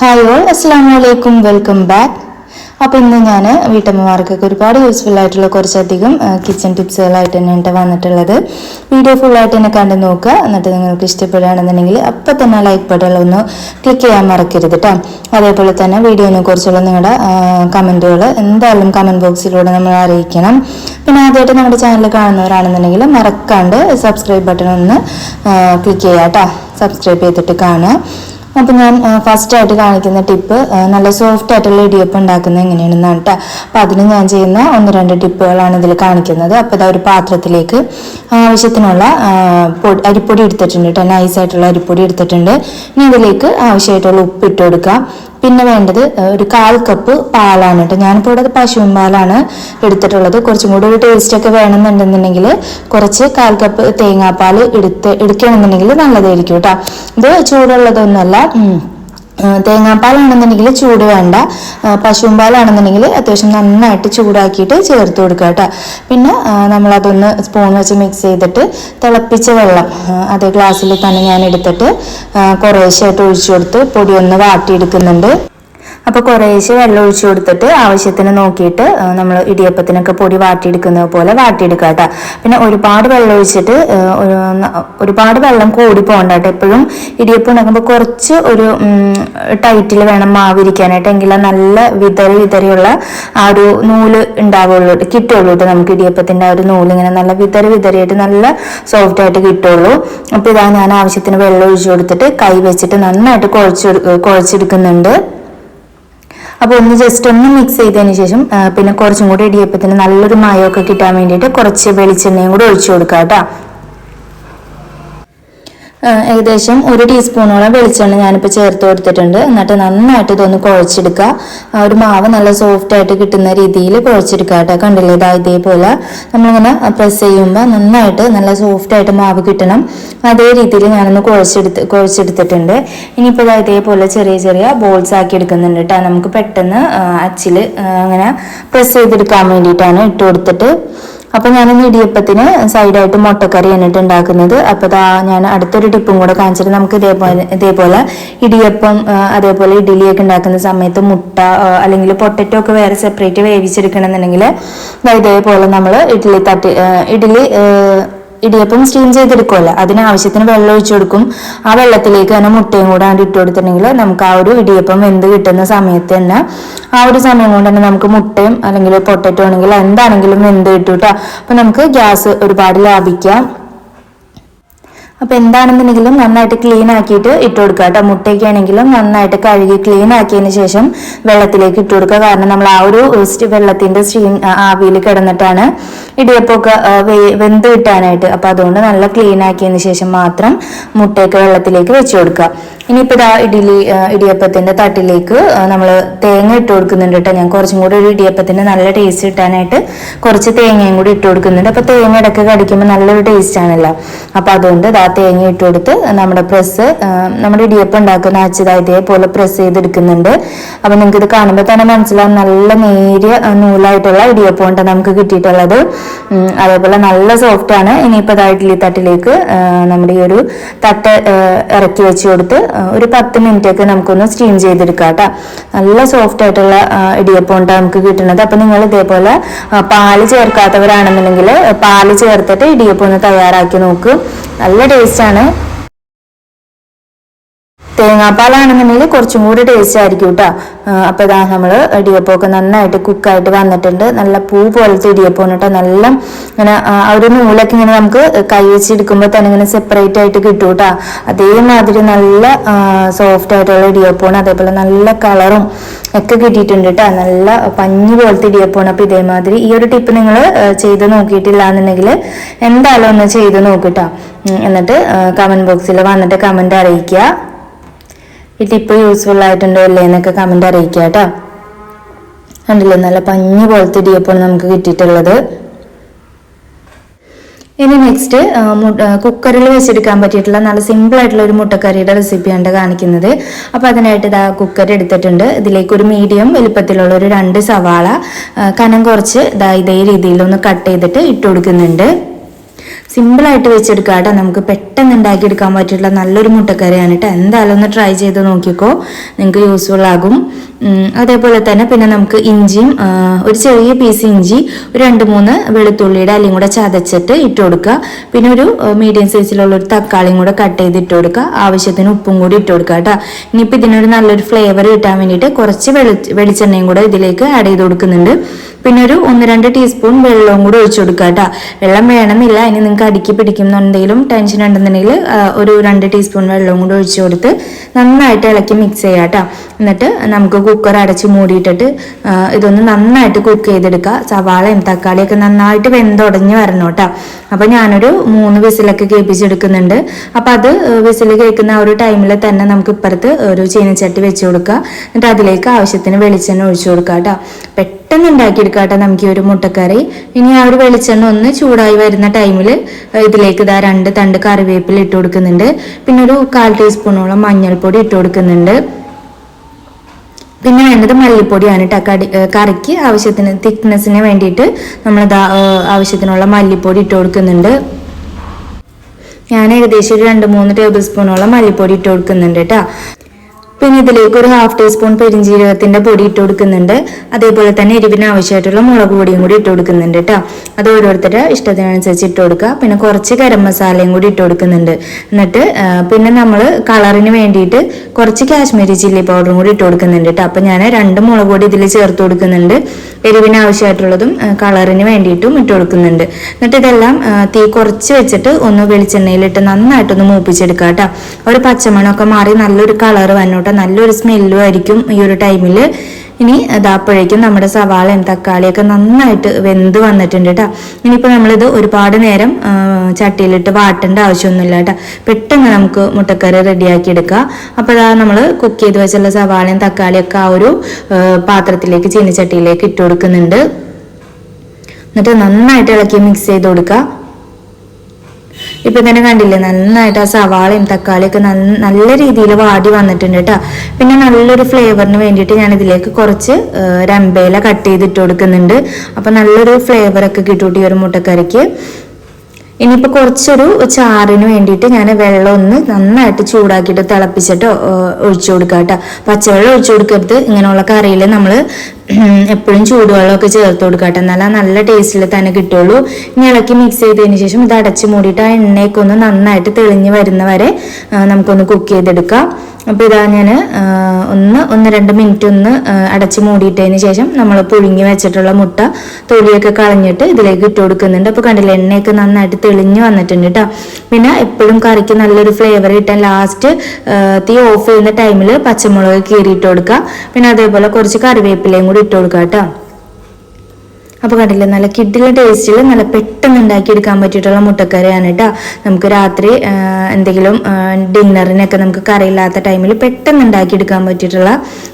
Hi all അസ്സാം വലൈക്കും welcome back അപ്പോൾ ഇന്ന് ഞാൻ വീട്ടമ്മമാർക്കൊക്കെ ഒരുപാട് യൂസ്ഫുൾ ആയിട്ടുള്ള കുറച്ചധികം കിച്ചൺ ടിപ്സുകളായിട്ട് തന്നെയാണ് ട്ടോ വന്നിട്ടുള്ളത്. വീഡിയോ ഫുള്ളായിട്ട് തന്നെ കണ്ട് നോക്കുക. എന്നിട്ട് നിങ്ങൾക്ക് ഇഷ്ടപ്പെടുകയാണെന്നുണ്ടെങ്കിൽ അപ്പം തന്നെ ലൈക്ക് ബട്ടൺ ഒന്ന് ക്ലിക്ക് ചെയ്യാൻ മറക്കരുത് കേട്ടോ അതേപോലെ തന്നെ വീഡിയോനെ കുറിച്ചുള്ള നിങ്ങളുടെ കമന്റുകൾ എന്തായാലും കമന്റ് ബോക്സിലൂടെ നമ്മൾ അറിയിക്കണം. പിന്നെ ആദ്യമായിട്ട് നമ്മുടെ ചാനൽ കാണുന്നവരാണെന്നുണ്ടെങ്കിൽ മറക്കാണ്ട് സബ്സ്ക്രൈബ് ബട്ടൺ ഒന്ന് ക്ലിക്ക് ചെയ്യാം കേട്ടോ സബ്സ്ക്രൈബ് ചെയ്തിട്ട് കാണുക. അപ്പം ഞാൻ ഫസ്റ്റ് ആയിട്ട് കാണിക്കുന്ന ടിപ്പ് നല്ല സോഫ്റ്റ് ആയിട്ടുള്ള ഇടിയപ്പം ഉണ്ടാക്കുന്നത് എങ്ങനെയാണെന്നാണ് കേട്ടോ അപ്പം അതിന് ഞാൻ ചെയ്യുന്ന ഒന്ന് രണ്ട് ടിപ്പുകളാണ് ഇതിൽ കാണിക്കുന്നത്. അപ്പോൾ ഇതാ ഒരു പാത്രത്തിലേക്ക് ആവശ്യത്തിനുള്ള പൊടി അരിപ്പൊടി എടുത്തിട്ടുണ്ട് കേട്ടോ നൈസായിട്ടുള്ള അരിപ്പൊടി എടുത്തിട്ടുണ്ട്. ഇനി ഇതിലേക്ക് ആവശ്യമായിട്ടുള്ള ഉപ്പ് ഇട്ട് കൊടുക്കുക പിന്നെ വേണ്ടത് ഒരു കാൽ കപ്പ് പാലാണ് കേട്ടോ. ഞാനിപ്പോൾ ഇവിടെ പശുവിൻ പാലാണ് എടുത്തിട്ടുള്ളത്. കുറച്ചും കൂടി ഒരു ടേസ്റ്റ് ഒക്കെ വേണമെന്നുണ്ടെന്നുണ്ടെങ്കിൽ കുറച്ച് കാൽ കപ്പ് തേങ്ങാപ്പാൽ എടുത്ത് എടുക്കണമെന്നുണ്ടെങ്കിൽ നല്ലതായിരിക്കും കേട്ടോ. ഇത് ചൂടുള്ളതൊന്നുമല്ല തേങ്ങാപ്പാലാണെന്നുണ്ടെങ്കിൽ ചൂട് വേണ്ട. പശുമ്പാലാണെന്നുണ്ടെങ്കിൽ അത്യാവശ്യം നന്നായിട്ട് ചൂടാക്കിയിട്ട് ചേർത്ത് കൊടുക്കുക കേട്ടോ. പിന്നെ നമ്മളതൊന്ന് സ്പൂൺ വെച്ച് മിക്സ് ചെയ്തിട്ട് തിളപ്പിച്ച വെള്ളം അതേ ഗ്ലാസ്സിൽ തന്നെ ഞാൻ എടുത്തിട്ട് കുറേശ്ശെ കുറേശ്ശായിട്ട് ഒഴിച്ചു കൊടുത്ത് പൊടിയൊന്ന് വാട്ടിയെടുക്കുന്നുണ്ട്. അപ്പോൾ കുറേശ്ശെ വെള്ളം ഒഴിച്ചു കൊടുത്തിട്ട് ആവശ്യത്തിന് നോക്കിയിട്ട് നമ്മൾ ഇടിയപ്പത്തിനൊക്കെ പൊടി വാട്ടിയെടുക്കുന്നത് പോലെ വാട്ടിയെടുക്കുക കേട്ടോ. പിന്നെ ഒരുപാട് വെള്ളം ഒഴിച്ചിട്ട് ഒരുപാട് വെള്ളം കൂടി പോകണ്ട എപ്പോഴും ഇടിയപ്പം ഉണ്ടാക്കുമ്പോൾ കുറച്ച് ഒരു ടൈറ്റിൽ വേണം മാവിരിക്കാനായിട്ട് എങ്കിൽ നല്ല വിതറി വിതറിയുള്ള ആ ഒരു നൂൽ ഉണ്ടാവുള്ളൂ കിട്ടുള്ളൂ കേട്ടോ നമുക്ക് ഇടിയപ്പത്തിന്റെ ആ ഒരു നൂൽ. ഇങ്ങനെ നല്ല വിതറി വിതറിയായിട്ട് നല്ല സോഫ്റ്റ് ആയിട്ട് കിട്ടുള്ളൂ. അപ്പോൾ ഇതാ ഞാൻ ആവശ്യത്തിന് വെള്ളം ഒഴിച്ചു കൊടുത്തിട്ട് കൈ വെച്ചിട്ട് നന്നായിട്ട് കുഴച്ച് കുഴച്ചെടുക്കുന്നുണ്ട്. അപ്പോൾ ഒന്ന് ജസ്റ്റ് ഒന്ന് മിക്സ് ചെയ്തതിന് ശേഷം പിന്നെ കുറച്ചും കൂടി ഇടിയപ്പത്തിന് നല്ലൊരു മയമൊക്കെ കിട്ടാൻ വേണ്ടിയിട്ട് കുറച്ച് വെളിച്ചെണ്ണയും കൂടി ഒഴിച്ചു കൊടുക്കുക കേട്ടോ. ഏകദേശം ഒരു ടീസ്പൂണോളം വെളിച്ചെണ്ണ ഞാനിപ്പോൾ ചേർത്ത് കൊടുത്തിട്ടുണ്ട്. എന്നിട്ട് നന്നായിട്ട് ഇതൊന്ന് കുഴച്ചെടുക്കുക. ഒരു മാവ് നല്ല സോഫ്റ്റ് ആയിട്ട് കിട്ടുന്ന രീതിയിൽ കുഴച്ചെടുക്കുക കേട്ടോ. കണ്ടില്ലേ? ഇതാ ഇതേപോലെ നമ്മളിങ്ങനെ പ്രസ് ചെയ്യുമ്പോൾ നന്നായിട്ട് നല്ല സോഫ്റ്റ് ആയിട്ട് മാവ് കിട്ടണം. അതേ രീതിയിൽ ഞാനൊന്ന് കുഴച്ചെടുത്ത് കുഴച്ചെടുത്തിട്ടുണ്ട്. ഇനിയിപ്പോൾ ഇതാ ഇതേപോലെ ചെറിയ ചെറിയ ബോൾസ് ആക്കി എടുക്കുന്നുണ്ട് കേട്ടോ. നമുക്ക് പെട്ടെന്ന് അച്ചിൽ അങ്ങനെ പ്രസ് ചെയ്തെടുക്കാൻ വേണ്ടിയിട്ടാണ് ഇട്ട് കൊടുത്തിട്ട്. അപ്പൊ ഞാനിന്ന് ഇടിയപ്പത്തിന് സൈഡായിട്ട് മുട്ടക്കറി എന്നിട്ട് ഉണ്ടാക്കുന്നത്. അപ്പൊ ദാ ഞാൻ അടുത്തൊരു ടിപ്പും കൂടെ കാണിച്ചിട്ട് നമുക്ക് ഇതേപോലെ ഇതേപോലെ ഇടിയപ്പം അതേപോലെ ഇഡ്ഡലിയൊക്കെ ഉണ്ടാക്കുന്ന സമയത്ത് മുട്ട അല്ലെങ്കിൽ പൊട്ടറ്റോ ഒക്കെ വേറെ സെപ്പറേറ്റ് വേവിച്ചെടുക്കണം എന്നുണ്ടെങ്കിൽ ഇതേപോലെ നമ്മൾ ഇഡ്ഡലി തട്ടി ഇഡ്ഡലി ഇടിയപ്പം സ്റ്റീം ചെയ്തെടുക്കുമല്ലോ അതിന് ആവശ്യത്തിന് വെള്ളം ഒഴിച്ചു കൊടുക്കും. ആ വെള്ളത്തിലേക്ക് തന്നെ മുട്ടയും കൂടെ ആണ്ട് ഇട്ട് കൊടുത്തിട്ടുണ്ടെങ്കിൽ നമുക്ക് ആ ഒരു ഇടിയപ്പം വെന്ത് കിട്ടുന്ന സമയത്ത് തന്നെ ആ ഒരു സമയം കൊണ്ട് തന്നെ നമുക്ക് മുട്ടയും അല്ലെങ്കിൽ പൊട്ടറ്റോ ആണെങ്കിലും എന്താണെങ്കിലും വെന്ത് കിട്ടും കേട്ടോ അപ്പൊ നമുക്ക് ഗ്യാസ് ഒരുപാട് ലാഭിക്കാം. അപ്പൊ എന്താണെന്നുണ്ടെങ്കിലും നന്നായിട്ട് ക്ലീൻ ആക്കിയിട്ട് ഇട്ട് കൊടുക്കുക കേട്ടോ. മുട്ടയ്ക്കാണെങ്കിലും നന്നായിട്ട് കഴുകി ക്ലീൻ ആക്കിയതിന് ശേഷം വെള്ളത്തിലേക്ക് ഇട്ട് കൊടുക്കുക. കാരണം നമ്മൾ ആ ഒരു വെള്ളത്തിന്റെ സ്റ്റീം ആവിയിൽ കിടന്നിട്ടാണ് വെ- വെന്ത് കിട്ടാനായിട്ട്. അപ്പൊ അതുകൊണ്ട് നല്ല ക്ലീൻ ആക്കിയതിന് ശേഷം മാത്രം മുട്ടയൊക്കെ വെള്ളത്തിലേക്ക് വെച്ച് കൊടുക്കുക. ഇനിയിപ്പോ ഇതാ ഇഡ്ഡലി ഇടിയപ്പത്തിന്റെ തട്ടിലേക്ക് നമ്മൾ തേങ്ങ ഇട്ട് കൊടുക്കുന്നുണ്ട് കേട്ടോ. ഞാൻ കുറച്ചും കൂടി ഒരു ഇടിയപ്പത്തിന് നല്ല ടേസ്റ്റ് കിട്ടാനായിട്ട് കുറച്ച് തേങ്ങയും കൂടി ഇട്ട് കൊടുക്കുന്നുണ്ട്. അപ്പൊ തേങ്ങ ഇടയ്ക്ക് കടിക്കുമ്പോൾ നല്ലൊരു ടേസ്റ്റ് ആണല്ലോ. അപ്പൊ അതുകൊണ്ട് ഇതാ തേങ്ങ ഇട്ട് കൊടുത്ത് നമ്മുടെ പ്രസ് നമ്മുടെ ഇടിയപ്പം ഉണ്ടാക്കുന്ന അച്ചതാ ഇതേപോലെ പ്രസ് ചെയ്തെടുക്കുന്നുണ്ട്. അപ്പൊ നിങ്ങൾക്ക് ഇത് കാണുമ്പോൾ തന്നെ മനസ്സിലാവും നല്ല നേരിയ നൂലായിട്ടുള്ള ഇടിയപ്പം ഉണ്ട് നമുക്ക് കിട്ടിയിട്ടുള്ളത്. അതേപോലെ നല്ല സോഫ്റ്റ് ആണ്. ഇനിയിപ്പോൾ ഇഡ്ഡലി തട്ടിലേക്ക് നമ്മുടെ ഈ ഒരു തട്ട് ഇറക്കി വെച്ച് കൊടുത്ത് ഒരു പത്ത് മിനിറ്റ് ഒക്കെ നമുക്കൊന്ന് സ്റ്റീം ചെയ്തെടുക്കാം കേട്ടോ. നല്ല സോഫ്റ്റ് ആയിട്ടുള്ള ഇടിയപ്പം ഉണ്ട് നമുക്ക് കിട്ടുന്നത്. അപ്പൊ നിങ്ങൾ ഇതേപോലെ പാൽ ചേർക്കാത്തവരാണെന്നുണ്ടെങ്കിൽ പാൽ ചേർത്തിട്ട് ഇടിയപ്പം ഒന്ന് തയ്യാറാക്കി നോക്ക്. നല്ല ആണ്. തേങ്ങാപ്പാലാണെന്നുണ്ടെങ്കിൽ കുറച്ചും കൂടി ടേസ്റ്റ് ആയിരിക്കും കേട്ടോ അപ്പോൾ ഇതാ നമ്മൾ ഇടിയപ്പമൊക്കെ നന്നായിട്ട് കുക്കായിട്ട് വന്നിട്ടുണ്ട്. നല്ല പൂ പോലത്തെ ഇടിയപ്പം കേട്ടോ നല്ല ഇങ്ങനെ ഒരു നൂലൊക്കെ ഇങ്ങനെ നമുക്ക് കൈ വെച്ചെടുക്കുമ്പോൾ തന്നെ ഇങ്ങനെ സെപ്പറേറ്റ് ആയിട്ട് കിട്ടും കേട്ടോ അതേമാതിരി നല്ല സോഫ്റ്റ് ആയിട്ടുള്ള ഇടിയപ്പമാണ്. അതേപോലെ നല്ല കളറും ഒക്കെ കിട്ടിയിട്ടുണ്ട് കേട്ടോ നല്ല പഞ്ഞി പോലത്തെ ഇടിയപ്പമാണ്. അപ്പോൾ ഇതേമാതിരി ഈ ഒരു ടിപ്പ് നിങ്ങൾ ചെയ്ത് നോക്കിയിട്ടില്ല എന്നുണ്ടെങ്കിൽ എന്തായാലും ഒന്ന് ചെയ്ത് നോക്കിട്ടോ എന്നിട്ട് കമന്റ് ബോക്സിൽ വന്നിട്ട് കമന്റ് അറിയിക്കുക. ഈ ടിപ്പ് യൂസ്ഫുൾ ആയിട്ടുണ്ടോ ഇല്ലേ എന്നൊക്കെ കമന്റ് അറിയിക്കുക കേട്ടോ. കണ്ടില്ലേ നല്ല പഞ്ഞു പോലത്തെ ഇടിയപ്പം നമുക്ക് കിട്ടിയിട്ടുള്ളത്. ഇനി നെക്സ്റ്റ് കുക്കറിൽ വെച്ചെടുക്കാൻ പറ്റിയിട്ടുള്ള നല്ല സിമ്പിൾ ആയിട്ടുള്ള ഒരു മുട്ടക്കറിയുടെ റെസിപ്പിയാണ് കാണിക്കുന്നത്. അപ്പോൾ അതിനായിട്ട് ഇതാ കുക്കർ എടുത്തിട്ടുണ്ട്. ഇതിലേക്ക് ഒരു മീഡിയം വലുപ്പത്തിലുള്ള ഒരു രണ്ട് സവാള കനം കുറച്ച് ഇതാ ഇതേ രീതിയിലൊന്ന് കട്ട് ചെയ്തിട്ട് ഇട്ട് കൊടുക്കുന്നുണ്ട്. സിമ്പിളായിട്ട് വെച്ചെടുക്കാം കേട്ടോ. നമുക്ക് പെട്ടെന്ന് ഉണ്ടാക്കിയെടുക്കാൻ പറ്റിയിട്ടുള്ള നല്ലൊരു മുട്ടക്കറിയാണ് കേട്ടോ. എന്തായാലും ഒന്ന് ട്രൈ ചെയ്ത് നോക്കിക്കോ. നിങ്ങൾക്ക് യൂസ്ഫുൾ ആകും. അതേപോലെ തന്നെ പിന്നെ നമുക്ക് ഇഞ്ചിയും ഒരു ചെറിയ പീസ് ഇഞ്ചി ഒരു രണ്ട് മൂന്ന് വെളുത്തുള്ളിയുടെ അല്ലെങ്കിൽ കൂടെ ചതച്ചിട്ട് ഇട്ട് കൊടുക്കുക. പിന്നെ ഒരു മീഡിയം സൈസിലുള്ള ഒരു തക്കാളിയും കൂടെ കട്ട് ചെയ്ത് ഇട്ട് കൊടുക്കുക. ആവശ്യത്തിന് ഉപ്പും കൂടി ഇട്ട് കൊടുക്കുക കേട്ടോ. ഇനിയിപ്പോൾ ഇതിനൊരു നല്ലൊരു ഫ്ലേവർ കിട്ടാൻ വേണ്ടിയിട്ട് കുറച്ച് വെളി വെളിച്ചെണ്ണയും കൂടെ ഇതിലേക്ക് ആഡ് ചെയ്ത് കൊടുക്കുന്നുണ്ട്. പിന്നെ ഒരു ഒന്ന് രണ്ട് ടീസ്പൂൺ വെള്ളവും കൂടി ഒഴിച്ചു കൊടുക്കുക കേട്ടോ. വെള്ളം വേണമെന്നില്ല ഇനി നിങ്ങൾക്ക് അടുക്കി പിടിക്കുന്നുണ്ടെങ്കിലും ടെൻഷൻ ഉണ്ടെന്നുണ്ടെങ്കിൽ ഒരു രണ്ട് ടീസ്പൂൺ വെള്ളവും കൂടി ഒഴിച്ചു കൊടുത്ത് നന്നായിട്ട് ഇളക്കി മിക്സ് ചെയ്യാം കേട്ടോ. എന്നിട്ട് നമുക്ക് കുക്കർ അടച്ച് മൂടിയിട്ടിട്ട് ഇതൊന്ന് നന്നായിട്ട് കുക്ക് ചെയ്തെടുക്കുക. സവാളയും തക്കാളിയൊക്കെ നന്നായിട്ട് വെന്തുടഞ്ഞ് വരണം കേട്ടോ. അപ്പം ഞാനൊരു മൂന്ന് വിസിലൊക്കെ കേൾപ്പിച്ചെടുക്കുന്നുണ്ട്. അപ്പം അത് വിസിൽ കേൾക്കുന്ന ആ ഒരു ടൈമിൽ തന്നെ നമുക്ക് ഇപ്പുറത്ത് ഒരു ചീനച്ചട്ടി വെച്ച് കൊടുക്കുക. എന്നിട്ട് അതിലേക്ക് ആവശ്യത്തിന് വെളിച്ചെണ്ണ ഒഴിച്ചു കൊടുക്കുക കേട്ടോ. പെട്ടെന്ന് ഉണ്ടാക്കിയെടുക്കുക കേട്ടോ നമുക്ക് ഈ ഒരു മുട്ടക്കറി. ഇനി ആ ഒരു വെളിച്ചെണ്ണ ഒന്ന് ചൂടായി വരുന്ന ടൈമിൽ ഇതിലേക്ക് ഇതാ രണ്ട് തണ്ട് കറിവേപ്പില ഇട്ട് കൊടുക്കുന്നുണ്ട്. പിന്നെ ഒരു കാൽ ടീസ്പൂണോളം മഞ്ഞൾപ്പൊടി ഇട്ട് കൊടുക്കുന്നുണ്ട്. പിന്നെ വേണ്ടത് മല്ലിപ്പൊടിയാണ് കേട്ടോ കടി കറിക്ക് ആവശ്യത്തിന് തിക്നെസ്സിന് വേണ്ടിയിട്ട് നമ്മൾ ആവശ്യത്തിനുള്ള മല്ലിപ്പൊടി ഇട്ട് കൊടുക്കുന്നുണ്ട്. ഞാൻ ഏകദേശം ഒരു രണ്ട് മൂന്ന് ടേബിൾ സ്പൂണോളം മല്ലിപ്പൊടി ഇട്ട് കൊടുക്കുന്നുണ്ട് കേട്ടോ പിന്നെ ഇതിലേക്ക് ഒരു ഹാഫ് ടീസ്പൂൺ പെരിഞ്ജീരകത്തിന്റെ പൊടി ഇട്ട് കൊടുക്കുന്നുണ്ട്. അതേപോലെ തന്നെ എരിവിന് ആവശ്യമായിട്ടുള്ള മുളക് പൊടിയും കൂടി ഇട്ട് കൊടുക്കുന്നുണ്ട് കേട്ടോ അത് ഓരോരുത്തരുടെ ഇഷ്ടത്തിനനുസരിച്ച് ഇട്ട് കൊടുക്കുക. പിന്നെ കുറച്ച് ഗരം മസാലയും കൂടി ഇട്ട് കൊടുക്കുന്നുണ്ട്. എന്നിട്ട് പിന്നെ നമ്മൾ കളറിന് വേണ്ടിയിട്ട് കുറച്ച് കാശ്മീരി ചില്ലി പൗഡറും കൂടി ഇട്ട് കൊടുക്കുന്നുണ്ട് കേട്ടോ അപ്പം ഞാൻ രണ്ട് മുളക് പൊടി ഇതിൽ ചേർത്ത് കൊടുക്കുന്നുണ്ട്. എരിവിന് ആവശ്യമായിട്ടുള്ളതും കളറിന് വേണ്ടിയിട്ടും ഇട്ട് കൊടുക്കുന്നുണ്ട്. എന്നിട്ട് ഇതെല്ലാം തീ കുറച്ച് വെച്ചിട്ട് ഒന്ന് വെളിച്ചെണ്ണയിലിട്ട് നന്നായിട്ടൊന്ന് മൂപ്പിച്ചെടുക്കുക കേട്ടോ ഒരു പച്ചമണമൊക്കെ മാറി നല്ലൊരു കളർ വന്നോട്ടെ നല്ലൊരു സ്മെല്ലും ആയിരിക്കും ഈ ഒരു ടൈമിൽ ഇനി അതാപ്പോഴേക്കും നമ്മുടെ സവാളയും തക്കാളിയൊക്കെ നന്നായിട്ട് വെന്ത് വന്നിട്ടുണ്ട് കേട്ടോ ഇനിയിപ്പോൾ നമ്മളിത് ഒരുപാട് നേരം ചട്ടിയിലിട്ട് വാട്ടേണ്ട ആവശ്യമൊന്നുമില്ല കേട്ടോ പെട്ടെന്ന് നമുക്ക് മുട്ടക്കറി റെഡിയാക്കി എടുക്കാം. അപ്പോൾ അതാ നമ്മൾ കുക്ക് ചെയ്ത് വെച്ചുള്ള സവാളയും തക്കാളിയൊക്കെ ആ ഒരു പാത്രത്തിലേക്ക് ചീനിച്ചട്ടിയിലേക്ക് ഇട്ട് കൊടുക്കുന്നുണ്ട്. എന്നിട്ട് നന്നായിട്ട് ഇളക്കി മിക്സ് ചെയ്ത് കൊടുക്കുക ഇപ്പൊ തന്നെ കണ്ടില്ലേ നന്നായിട്ട് ആ സവാളയും തക്കാളിയൊക്കെ നല്ല രീതിയിൽ വാടി വന്നിട്ടുണ്ട് കേട്ടോ പിന്നെ നല്ലൊരു ഫ്ലേവറിന് വേണ്ടിയിട്ട് ഞാൻ ഇതിലേക്ക് കുറച്ച് രമ്പേല കട്ട് ചെയ്തിട്ട് കൊടുക്കുന്നുണ്ട്. അപ്പൊ നല്ലൊരു ഫ്ലേവർ ഒക്കെ കിട്ടൂട്ടി ഒരു മുട്ടക്കറിക്ക്. ഇനിയിപ്പോൾ കുറച്ചൊരു ചാറിന് വേണ്ടിയിട്ട് ഞാൻ വെള്ളം ഒന്ന് നന്നായിട്ട് ചൂടാക്കിയിട്ട് തിളപ്പിച്ചിട്ട് ഒഴിച്ചു കൊടുക്കുക കേട്ടോ. പച്ചവെള്ളം ഒഴിച്ചു കൊടുക്കരുത്. ഇങ്ങനെയുള്ള കറിയിൽ നമ്മൾ എപ്പോഴും ചൂടുവെള്ളമൊക്കെ ചേർത്ത് കൊടുക്കുക കേട്ടോ. എന്നാലും നല്ല ടേസ്റ്റിൽ തന്നെ കിട്ടുള്ളൂ. ഇനി ഇളക്കി മിക്സ് ചെയ്തതിന് ശേഷം ഇത് അടച്ച് മൂടിയിട്ട് ആ എണ്ണയൊക്കെ ഒന്ന് നന്നായിട്ട് തെളിഞ്ഞ് വരുന്ന വരെ നമുക്കൊന്ന് കുക്ക് ചെയ്തെടുക്കാം. അപ്പോൾ ഇതാ ഞാൻ ഒന്ന് ഒന്ന് രണ്ട് മിനിറ്റ് ഒന്ന് അടച്ച് മൂടിയിട്ടതിന് ശേഷം നമ്മൾ പുഴുങ്ങി വെച്ചിട്ടുള്ള മുട്ട തൊലിയൊക്കെ കളഞ്ഞിട്ട് ഇതിലേക്ക് ഇട്ട് കൊടുക്കുന്നുണ്ട്. അപ്പോൾ കണ്ടില്ല എണ്ണയൊക്കെ നന്നായിട്ട് തെളിഞ്ഞ് വന്നിട്ടുണ്ട് കേട്ടോ പിന്നെ എപ്പോഴും കറിക്ക് നല്ലൊരു ഫ്ലേവർ കിട്ടാൻ ലാസ്റ്റ് തീ ഓഫ് ചെയ്യുന്ന ടൈമിൽ പച്ചമുളക് കീറിയിട്ട് കൊടുക്കുക. പിന്നെ അതേപോലെ കുറച്ച് കറിവേപ്പിലയും കൂടി ഇട്ട് കൊടുക്കുക കേട്ടോ അപ്പോൾ കണ്ടില്ലേ നല്ല കിഡിലെ ടേസ്റ്റിൽ നല്ല പെട്ടെന്ന് ഉണ്ടാക്കിയെടുക്കാൻ പറ്റിയിട്ടുള്ള മുട്ടക്കറിയാണ് കേട്ടോ നമുക്ക് രാത്രി എന്തെങ്കിലും ഡിന്നറിനൊക്കെ നമുക്ക് കറിയില്ലാത്ത ടൈമിൽ പെട്ടെന്ന് ഉണ്ടാക്കിയെടുക്കാൻ പറ്റിയിട്ടുള്ള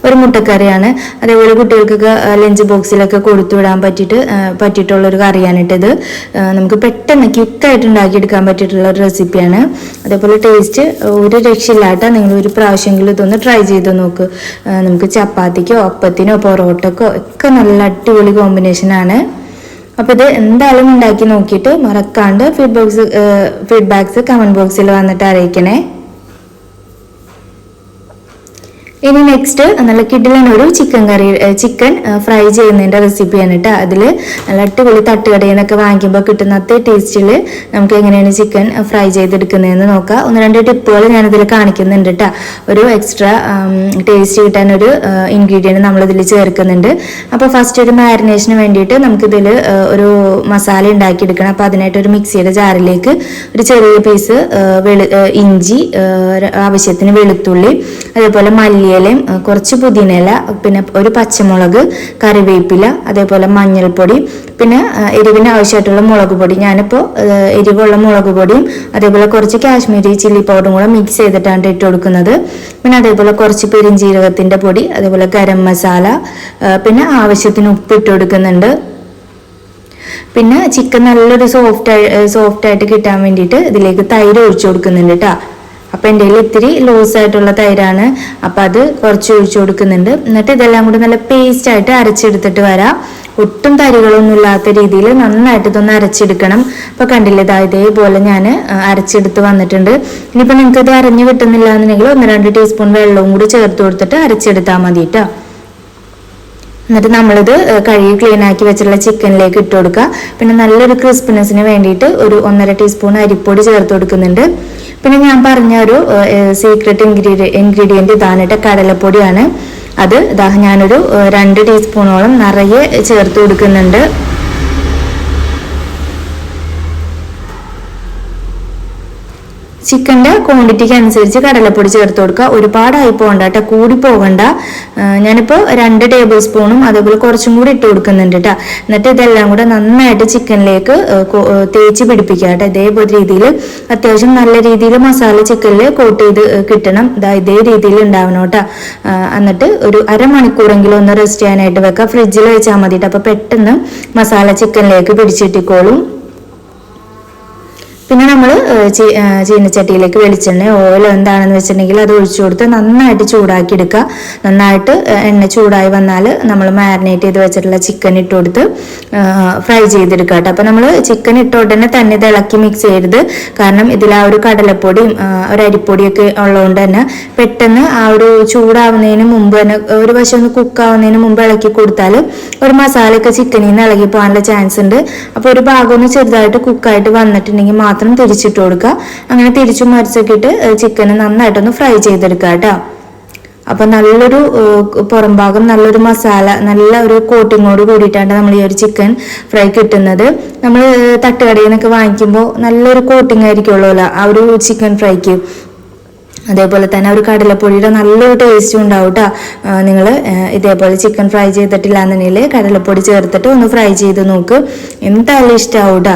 ഒരു മുട്ടക്കറിയാണ്. അതേപോലെ കുട്ടികൾക്കൊക്കെ ലഞ്ച് ബോക്സിലൊക്കെ കൊടുത്തു വിടാൻ പറ്റിയിട്ട് പറ്റിയിട്ടുള്ള ഒരു കറിയാണ് കേട്ടത് നമുക്ക് പെട്ടെന്ന് ക്വിക്കായിട്ട് ഉണ്ടാക്കിയെടുക്കാൻ പറ്റിയിട്ടുള്ള ഒരു റെസിപ്പിയാണ് അതേപോലെ ടേസ്റ്റ് ഒരു രക്ഷയില്ലാട്ടോ നിങ്ങൾ ഒരു പ്രാവശ്യമെങ്കിലും ഇതൊന്ന് ട്രൈ ചെയ്ത് നോക്ക്. നമുക്ക് ചപ്പാത്തിക്കോ അപ്പത്തിനോ പൊറോട്ടക്കോ ഒക്കെ നല്ല അടിപൊളി കോമ്പിനേഷനാണ് അപ്പോൾ ഇത് എന്തായാലും ഉണ്ടാക്കി നോക്കിയിട്ട് മറക്കാണ്ട് ഫീഡ്ബോക്സ് ഫീഡ്ബാക്സ് കമന്റ് ബോക്സിൽ വന്നിട്ട് അറിയിക്കണേ. ഇനി നെക്സ്റ്റ് നല്ല ഒരു ചിക്കൻ കറി ചിക്കൻ ഫ്രൈ ചെയ്യുന്നതിന്റെ റെസിപ്പിയാണ് കേട്ടോ അതിൽ നല്ല അടിപൊളി തട്ടുകടയിൽ നിന്നൊക്കെ വാങ്ങിക്കുമ്പോൾ കിട്ടുന്ന അതേ ടേസ്റ്റിൽ നമുക്ക് എങ്ങനെയാണ് ചിക്കൻ ഫ്രൈ ചെയ്തെടുക്കുന്നതെന്ന് നോക്കാം. ഒന്ന് രണ്ട് ടിപ്പുകൾ ഞാനിതിൽ കാണിക്കുന്നുണ്ട് കേട്ടോ ഒരു എക്സ്ട്രാ ടേസ്റ്റ് കിട്ടാൻ ഒരു ഇൻഗ്രീഡിയന്റ് നമ്മളിതിൽ ചേർക്കുന്നുണ്ട്. അപ്പോൾ ഫസ്റ്റ് ഒരു മാരിനേഷന് വേണ്ടിയിട്ട് നമുക്കിതിൽ ഒരു മസാല ഉണ്ടാക്കിയെടുക്കണം. അപ്പോൾ അതിനായിട്ട് ഒരു മിക്സിയുടെ ജാറിലേക്ക് ഒരു ചെറിയ പീസ് വെളു ഇഞ്ചി ആവശ്യത്തിന് വെളുത്തുള്ളി അതേപോലെ മല്ലിയിലയും കുറച്ച് പുതിനയില പിന്നെ ഒരു പച്ചമുളക് കറിവേപ്പില അതേപോലെ മഞ്ഞൾപ്പൊടി പിന്നെ എരിവിന് ആവശ്യമായിട്ടുള്ള മുളക് പൊടി. ഞാനിപ്പോൾ എരിവുള്ള മുളക് പൊടിയും അതേപോലെ കുറച്ച് കാശ്മീരി ചില്ലി പൗഡറും കൂടെ മിക്സ് ചെയ്തിട്ടാണ് ഇട്ട് കൊടുക്കുന്നത്. പിന്നെ അതേപോലെ കുറച്ച് പെരിഞ്ജീരകത്തിന്റെ പൊടി അതേപോലെ ഗരം മസാല പിന്നെ ആവശ്യത്തിന് ഉപ്പ് ഇട്ട് കൊടുക്കുന്നുണ്ട്. പിന്നെ ചിക്കൻ നല്ലൊരു സോഫ്റ്റ് സോഫ്റ്റ് ആയിട്ട് കിട്ടാൻ വേണ്ടിയിട്ട് ഇതിലേക്ക് തൈര് ഒഴിച്ചു കൊടുക്കുന്നുണ്ട് കേട്ടോ അപ്പം എന്റെ കയ്യിൽ ഇത്തിരി ലൂസ് ആയിട്ടുള്ള തൈരാണ്. അപ്പോൾ അത് കുറച്ച് ഒഴിച്ചു കൊടുക്കുന്നുണ്ട്. എന്നിട്ട് ഇതെല്ലാം കൂടി നല്ല പേസ്റ്റ് ആയിട്ട് അരച്ചെടുത്തിട്ട് വരാം. ഒട്ടും തരികളൊന്നും ഇല്ലാത്ത രീതിയിൽ നന്നായിട്ട് ഇതൊന്ന് അരച്ചെടുക്കണം. ഇപ്പൊ കണ്ടില്ലേ ഇതാ ഇതേപോലെ ഞാൻ അരച്ചെടുത്ത് വന്നിട്ടുണ്ട്. ഇനിയിപ്പോൾ നിങ്ങൾക്ക് ഇത് അരഞ്ഞു കിട്ടുന്നില്ല എന്നുണ്ടെങ്കിൽ ഒന്ന് രണ്ട് ടീസ്പൂൺ വെള്ളവും കൂടി ചേർത്ത് കൊടുത്തിട്ട് അരച്ചെടുത്താൽ മതി കേട്ടോ എന്നിട്ട് നമ്മളിത് കഴുകി ക്ലീൻ ആക്കി വെച്ചിട്ടുള്ള ചിക്കനിലേക്ക് ഇട്ട് കൊടുക്കുക. പിന്നെ നല്ലൊരു ക്രിസ്പിനെസ്സിന് വേണ്ടിയിട്ട് ഒരു ഒന്നര ടീസ്പൂൺ അരിപ്പൊടി ചേർത്ത് കൊടുക്കുന്നുണ്ട്. പിന്നെ ഞാൻ പറഞ്ഞ ഒരു സീക്രട്ട് ഇൻഗ്രീഡിയ ഇൻഗ്രീഡിയന്റ് ഇതാണ് കടലപ്പൊടിയാണ്. അത് ഇതാ ഞാനൊരു രണ്ട് ടീസ്പൂണോളം നിറയെ ചേർത്ത് കൊടുക്കുന്നുണ്ട്. ചിക്കന്റെ ക്വാണ്ടിറ്റിക്ക് അനുസരിച്ച് കടലപ്പൊടി ചേർത്ത് കൊടുക്കുക. ഒരുപാടായി പോകണ്ട കേട്ടോ കൂടി പോകണ്ട. ഞാനിപ്പോൾ രണ്ട് ടേബിൾ സ്പൂണും അതേപോലെ കുറച്ചും കൂടി ഇട്ട് കൊടുക്കുന്നുണ്ട് കേട്ടോ. എന്നിട്ട് ഇതെല്ലാം കൂടെ നന്നായിട്ട് ചിക്കനിലേക്ക് തേച്ച് പിടിപ്പിക്കുക കേട്ടോ. ഇതേപോലെ രീതിയിൽ അത്യാവശ്യം നല്ല രീതിയിൽ മസാല ചിക്കനിൽ കോട്ട് ചെയ്ത് കിട്ടണം. ഇതാ ഇതേ രീതിയിൽ ഉണ്ടാവണം കേട്ടോ. എന്നിട്ട് ഒരു അരമണിക്കൂറെങ്കിലും ഒന്ന് റെസ്റ്റ് ചെയ്യാനായിട്ട് വെക്കുക. ഫ്രിഡ്ജിൽ വെച്ചാൽ മതി കേട്ടോ അപ്പോൾ പെട്ടെന്ന് മസാല ചിക്കനിലേക്ക് പിടിച്ചിട്ടിക്കോളും പിന്നെ നമ്മൾ ചീനച്ചട്ടിയിലേക്ക് വെളിച്ചെണ്ണ ഓയിൽ എന്താണെന്ന് വെച്ചിട്ടുണ്ടെങ്കിൽ അത് ഒഴിച്ചു കൊടുത്ത് നന്നായിട്ട് ചൂടാക്കി എടുക്കുക. നന്നായിട്ട് എണ്ണ ചൂടായി വന്നാൽ നമ്മൾ മാരിനേറ്റ് ചെയ്ത് വെച്ചിട്ടുള്ള ചിക്കൻ ഇട്ട് കൊടുത്ത് ഫ്രൈ ചെയ്തെടുക്കുക കേട്ടോ. അപ്പോൾ നമ്മൾ ചിക്കൻ ഇട്ട ഉടനെ തന്നെ ഇത് ഇളക്കി മിക്സ് ചെയ്യരുത്. കാരണം ഇതിൽ ആ ഒരു കടലപ്പൊടിയും ഒരു അരിപ്പൊടിയൊക്കെ ഉള്ളതുകൊണ്ട് തന്നെ പെട്ടെന്ന് ആ ഒരു ചൂടാവുന്നതിന് മുമ്പ് തന്നെ ഒരു വശം ഒന്ന് കുക്കാവുന്നതിന് മുമ്പ് ഇളക്കി കൊടുത്താൽ ഒരു മസാലയൊക്കെ ചിക്കനിൽ നിന്ന് ഇളകി പോകാനുള്ള ചാൻസ് ഉണ്ട്. അപ്പോൾ ഒരു ഭാഗം ഒന്ന് ചെറുതായിട്ട് കുക്കായിട്ട് വന്നിട്ടുണ്ടെങ്കിൽ മാത്രം തിരിച്ചിട്ട് കൊടുക്കുക. അങ്ങനെ തിരിച്ചും മറിച്ചൊക്കെ ഇട്ട് ചിക്കന് നന്നായിട്ടൊന്ന് ഫ്രൈ ചെയ്തെടുക്കുക കേട്ടോ. അപ്പൊ നല്ലൊരു പുറം ഭാഗം നല്ലൊരു മസാല നല്ല ഒരു കോട്ടിങ്ങോട് കൂടിയിട്ടാണ് നമ്മൾ ഈ ഒരു ചിക്കൻ ഫ്രൈ കിട്ടുന്നത്. നമ്മൾ തട്ടുകടയിൽ നിന്നൊക്കെ വാങ്ങിക്കുമ്പോൾ നല്ലൊരു കോട്ടിങ് ആയിരിക്കുമല്ലോ ആ ഒരു ചിക്കൻ ഫ്രൈക്ക് അതേപോലെ തന്നെ ഒരു കടലപ്പൊടിയുടെ നല്ലൊരു ടേസ്റ്റും ഉണ്ടാവും കേട്ടോ നിങ്ങൾ ഇതേപോലെ ചിക്കൻ ഫ്രൈ ചെയ്തിട്ടില്ല എന്നുണ്ടെങ്കിൽ കടലപ്പൊടി ചേർത്തിട്ട് ഒന്ന് ഫ്രൈ ചെയ്ത് നോക്ക്. എന്തായാലും ഇഷ്ടമാവും കേട്ടോ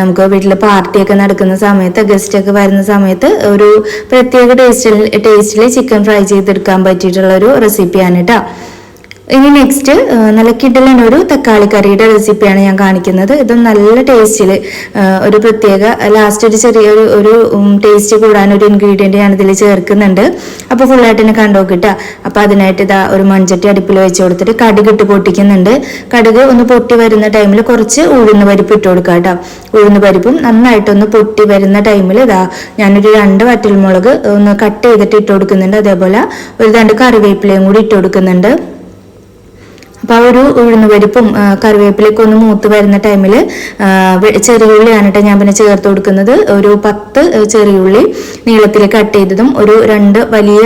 നമുക്ക് വീട്ടിൽ പാർട്ടിയൊക്കെ നടക്കുന്ന സമയത്ത് ഗസ്റ്റൊക്കെ വരുന്ന സമയത്ത് ഒരു പ്രത്യേക ടേസ്റ്റിൽ ടേസ്റ്റിൽ ചിക്കൻ ഫ്രൈ ചെയ്തെടുക്കാൻ പറ്റിയിട്ടുള്ള ഒരു റെസിപ്പിയാണ് കേട്ടോ ഇനി നെക്സ്റ്റ് നല്ല ഒരു തക്കാളി കറിയുടെ റെസിപ്പിയാണ് ഞാൻ കാണിക്കുന്നത്. ഇത് നല്ല ടേസ്റ്റിൽ ഒരു പ്രത്യേക ലാസ്റ്റ് ഒരു ചെറിയൊരു ഒരു ടേസ്റ്റ് കൂടാൻ ഒരു ഇൻഗ്രീഡിയന്റ് ഞാൻ ഇതിൽ ചേർക്കുന്നുണ്ട്. അപ്പോൾ ഫുള്ളായിട്ട് തന്നെ കണ്ടോക്കിട്ടാ അപ്പോൾ അതിനായിട്ട് ഇതാ ഒരു മൺചട്ടി അടുപ്പിൽ വെച്ച് കൊടുത്തിട്ട് കടുക് ഇട്ട് പൊട്ടിക്കുന്നുണ്ട്. കടുക് ഒന്ന് പൊട്ടി വരുന്ന ടൈമിൽ കുറച്ച് ഉഴുന്ന് പരിപ്പ് ഇട്ട് കൊടുക്കുക കേട്ടോ. ഉഴുന്ന് പരിപ്പും നന്നായിട്ടൊന്ന് പൊട്ടി വരുന്ന ടൈമിൽ ഇതാ ഞാനൊരു രണ്ട് വറ്റൽമുളക് ഒന്ന് കട്ട് ചെയ്തിട്ട് ഇട്ട് കൊടുക്കുന്നുണ്ട്. അതേപോലെ ഒരു രണ്ട് കറിവേപ്പിലയും കൂടി ഇട്ട് കൊടുക്കുന്നുണ്ട്. അപ്പൊ ആ ഒരു ഉഴുന്ന് പരിപ്പും ഒന്ന് മൂത്ത് വരുന്ന ടൈമിൽ ചെറിയുള്ളിയാണ് കേട്ടോ ഞാൻ പിന്നെ ചേർത്ത് കൊടുക്കുന്നത്. ഒരു പത്ത് ചെറിയുള്ളി നീളത്തിൽ കട്ട് ചെയ്തതും ഒരു രണ്ട് വലിയ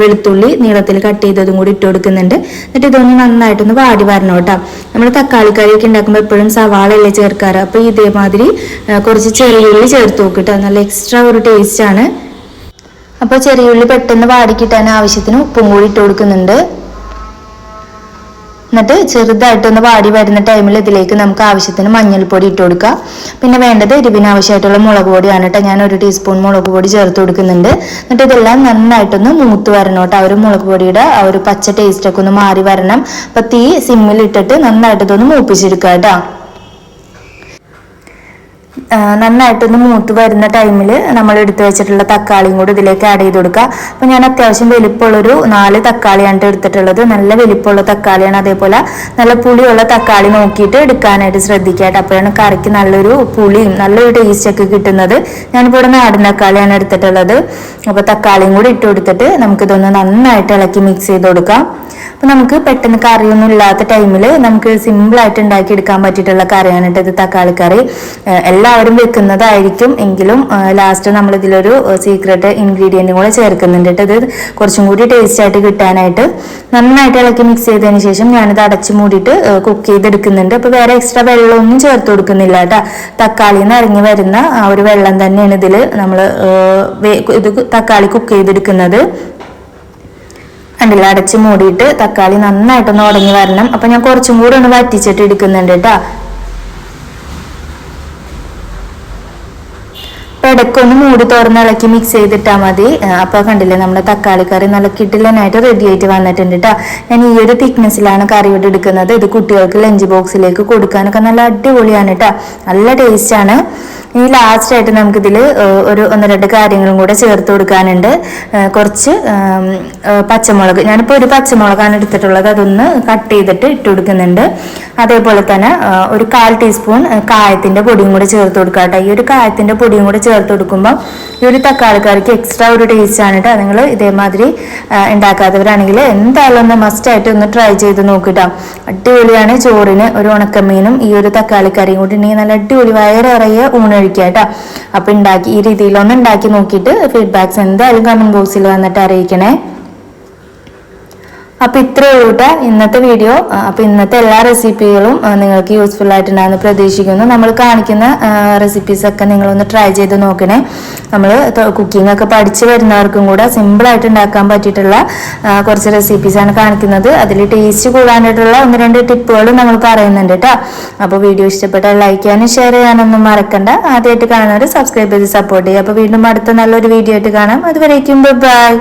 വെളുത്തുള്ളി നീളത്തിൽ കട്ട് ചെയ്തതും കൂടി ഇട്ട് കൊടുക്കുന്നുണ്ട്. എന്നിട്ട് ഇതൊന്ന് നന്നായിട്ടൊന്ന് വാടി വരണം കേട്ടോ നമ്മൾ തക്കാളി കറിയൊക്കെ ഉണ്ടാക്കുമ്പോൾ എപ്പോഴും സവാളയല്ലേ ചേർക്കാറ്? അപ്പൊ ഇതേമാതിരി കുറച്ച് കുറച്ച് ചെറിയുള്ളി ചേർത്ത് നോക്കിട്ടോ നല്ല എക്സ്ട്രാ ഒരു ടേസ്റ്റ് ആണ്. അപ്പോൾ ചെറിയുള്ളി പെട്ടെന്ന് വാടി കിട്ടാൻ ആവശ്യത്തിന് ഉപ്പും കൂടി ഇട്ട് കൊടുക്കുന്നുണ്ട്. എന്നിട്ട് ചെറുതായിട്ടൊന്ന് വാടി വരുന്ന ടൈമിൽ ഇതിലേക്ക് നമുക്ക് ആവശ്യത്തിന് മഞ്ഞൾപ്പൊടി ഇട്ട് കൊടുക്കാം പിന്നെ വേണ്ടത് എരിവിന് ആവശ്യമായിട്ടുള്ള മുളക് പൊടിയാണ് കേട്ടോ. ഞാൻ ഒരു ടീസ്പൂൺ മുളക് പൊടി ചേർത്ത് കൊടുക്കുന്നുണ്ട്. എന്നിട്ട് ഇതെല്ലാം നന്നായിട്ടൊന്ന് മൂത്ത് വരണം കേട്ടോ. ആ ഒരു മുളക് പൊടിയുടെ ആ ഒരു പച്ച ടേസ്റ്റ് ഒക്കെ ഒന്ന് മാറി വരണം. അപ്പൊ തീ സിമ്മിൽ ഇട്ടിട്ട് നന്നായിട്ട് ഇതൊന്ന് മൂപ്പിച്ചെടുക്കുക കേട്ടോ. നന്നായിട്ടൊന്ന് മൂത്ത് വരുന്ന ടൈമിൽ നമ്മൾ എടുത്തു വെച്ചിട്ടുള്ള തക്കാളിയും കൂടി ഇതിലേക്ക് ആഡ് ചെയ്ത് കൊടുക്കുക. അപ്പോൾ ഞാൻ അത്യാവശ്യം വലിപ്പമുള്ളൊരു നാല് തക്കാളിയാണ് എടുത്തിട്ടുള്ളത്. നല്ല വലിപ്പമുള്ള തക്കാളിയാണ് അതേപോലെ നല്ല പുളിയുള്ള തക്കാളി നോക്കിയിട്ട് എടുക്കാനായിട്ട് ശ്രദ്ധിക്കുക അപ്പോഴാണ് കറിക്ക് നല്ലൊരു പുളിയും നല്ലൊരു ടേസ്റ്റ് ഒക്കെ കിട്ടുന്നത്. ഞാനിപ്പോൾ ഇവിടെ നാടൻ തക്കാളിയാണ് എടുത്തിട്ടുള്ളത്. അപ്പോൾ തക്കാളിയും കൂടി ഇട്ട് കൊടുത്തിട്ട് നമുക്കിതൊന്ന് നന്നായിട്ട് ഇളക്കി മിക്സ് ചെയ്ത് കൊടുക്കാം. അപ്പൊ നമുക്ക് പെട്ടെന്ന് കറിയൊന്നും ഇല്ലാത്ത ടൈമിൽ നമുക്ക് സിമ്പിൾ ആയിട്ട് ഉണ്ടാക്കിയെടുക്കാൻ പറ്റിയിട്ടുള്ള കറിയാണ് ഇത് തക്കാളി കറി. എല്ലാവരും വെക്കുന്നതായിരിക്കും എങ്കിലും ലാസ്റ്റ് നമ്മൾ ഇതിലൊരു സീക്രട്ട് ഇൻഗ്രീഡിയന്റും കൂടെ ചേർക്കുന്നുണ്ട് ഇത്. കുറച്ചും കൂടി ടേസ്റ്റ് ആയിട്ട് കിട്ടാനായിട്ട് നന്നായിട്ട് ഇളക്കി മിക്സ് ചെയ്തതിന് ശേഷം ഞാനിത് അടച്ച് മൂടിയിട്ട് കുക്ക് ചെയ്തെടുക്കുന്നുണ്ട്. അപ്പൊ വേറെ എക്സ്ട്രാ വെള്ളമൊന്നും ചേർത്ത് കൊടുക്കുന്നില്ല കേട്ടോ. തക്കാളിയിൽ നിന്ന് ഇറങ്ങി വരുന്ന ആ ഒരു വെള്ളം തന്നെയാണ് ഇതിൽ നമ്മൾ ഇത് തക്കാളി കുക്ക് ചെയ്തെടുക്കുന്നത്. കണ്ടില്ല അടച്ച് മൂടിയിട്ട് തക്കാളി നന്നായിട്ടൊന്ന് ഉടഞ്ഞു വരണം. അപ്പൊ ഞാൻ കുറച്ചും കൂടെ ഒന്ന് വറ്റിച്ചിട്ട് എടുക്കുന്നുണ്ട് കേട്ടാ ഇടയ്ക്കൊന്ന് മൂടി തുറന്ന് ഇളക്കി മിക്സ് ചെയ്തിട്ടാ മതി. അപ്പോൾ അപ്പൊ കണ്ടില്ലേ നമ്മുടെ തക്കാളി കറി നല്ല കിട്ടിലനായിട്ട് റെഡി ആയിട്ട് വന്നിട്ടുണ്ട് കേട്ടോ ഞാൻ ഈ ഒരു തിക്നെസ്സിലാണ് കറി ഇവിടെ എടുക്കുന്നത്. ഇത് കുട്ടികൾക്ക് ലഞ്ച് ബോക്സിലേക്ക് കൊടുക്കാനൊക്കെ നല്ല അടിപൊളിയാണ് കേട്ടോ നല്ല ടേസ്റ്റ് ആണ്. ഇനി ലാസ്റ്റ് ആയിട്ട് നമുക്കിതിൽ ഒരു ഒന്ന് രണ്ട് കാര്യങ്ങളും കൂടെ ചേർത്ത് കൊടുക്കാനുണ്ട്. കുറച്ച് പച്ചമുളക്. ഞാനിപ്പോൾ ഒരു പച്ചമുളകാണ് എടുത്തിട്ടുള്ളത്. അതൊന്ന് കട്ട് ചെയ്തിട്ട് ഇട്ട് കൊടുക്കുന്നുണ്ട്. അതേപോലെ തന്നെ ഒരു കാൽ ടീസ്പൂൺ കായത്തിന്റെ പൊടിയും കൂടെ ചേർത്ത് കൊടുക്കുക ഈ ഒരു കായത്തിന്റെ പൊടിയും കൂടെ ചേർത്ത് കൊടുക്കുമ്പോൾ ഈ ഒരു തക്കാളിക്കറിക്ക് എക്സ്ട്രാ ഒരു ടേസ്റ്റ് ആണ് കേട്ടോ നിങ്ങൾ ഇതേമാതിരി ഉണ്ടാക്കാത്തവരാണെങ്കിൽ എന്തായാലും ഒന്ന് മസ്റ്റായിട്ട് ഒന്ന് ട്രൈ ചെയ്ത് നോക്കിട്ടോ. അടിപൊളിയാണ് ചോറിന് ഒരു ഉണക്കമീനും ഈ ഒരു തക്കാളിക്കറിയും കൂടി. ഉണ്ടെങ്കിൽ നല്ല അടിപൊളി വയറിറയെ ഊണ് കഴിക്കുക കേട്ടോ. അപ്പൊ ഉണ്ടാക്കി ഈ രീതിയിലൊന്ന് ഉണ്ടാക്കി നോക്കിയിട്ട് ഫീഡ്ബാക്സ് എന്തായാലും കമന്റ് ബോക്സിൽ വന്നിട്ട് അറിയിക്കണേ. അപ്പൊ ഇത്രയേ ഉള്ളൂട്ട ഇന്നത്തെ വീഡിയോ അപ്പോൾ അപ്പൊ ഇന്നത്തെ എല്ലാ റെസിപ്പികളും നിങ്ങൾക്ക് യൂസ്ഫുൾ ആയിട്ടുണ്ടാകുന്ന പ്രതീക്ഷിക്കുന്നു. നമ്മൾ കാണിക്കുന്ന റെസിപ്പീസ് ഒക്കെ നിങ്ങളൊന്ന് ട്രൈ ചെയ്ത് നോക്കണേ. നമ്മൾ കുക്കിംഗ് ഒക്കെ പഠിച്ചു വരുന്നവർക്കും കൂടെ സിമ്പിൾ ആയിട്ട് ഉണ്ടാക്കാൻ പറ്റിയിട്ടുള്ള കുറച്ച് റെസിപ്പീസ് ആണ് കാണിക്കുന്നത്. അതിൽ ടേസ്റ്റ് കൂടാനായിട്ടുള്ള ഒന്ന് രണ്ട് ടിപ്പുകളും നമ്മൾ പറയുന്നുണ്ട് കേട്ടോ അപ്പോൾ വീഡിയോ ഇഷ്ടപ്പെട്ടാൽ ലൈക്ക് ചെയ്യാനും ഷെയർ ചെയ്യാനൊന്നും മറക്കണ്ട. ആദ്യമായിട്ട് കാണുന്നവർ സബ്സ്ക്രൈബ് ചെയ്ത് സപ്പോർട്ട് ചെയ്യുക. അപ്പോൾ വീണ്ടും അടുത്ത നല്ലൊരു വീഡിയോ ആയിട്ട് കാണാം. അതുവരേക്കും ബൈ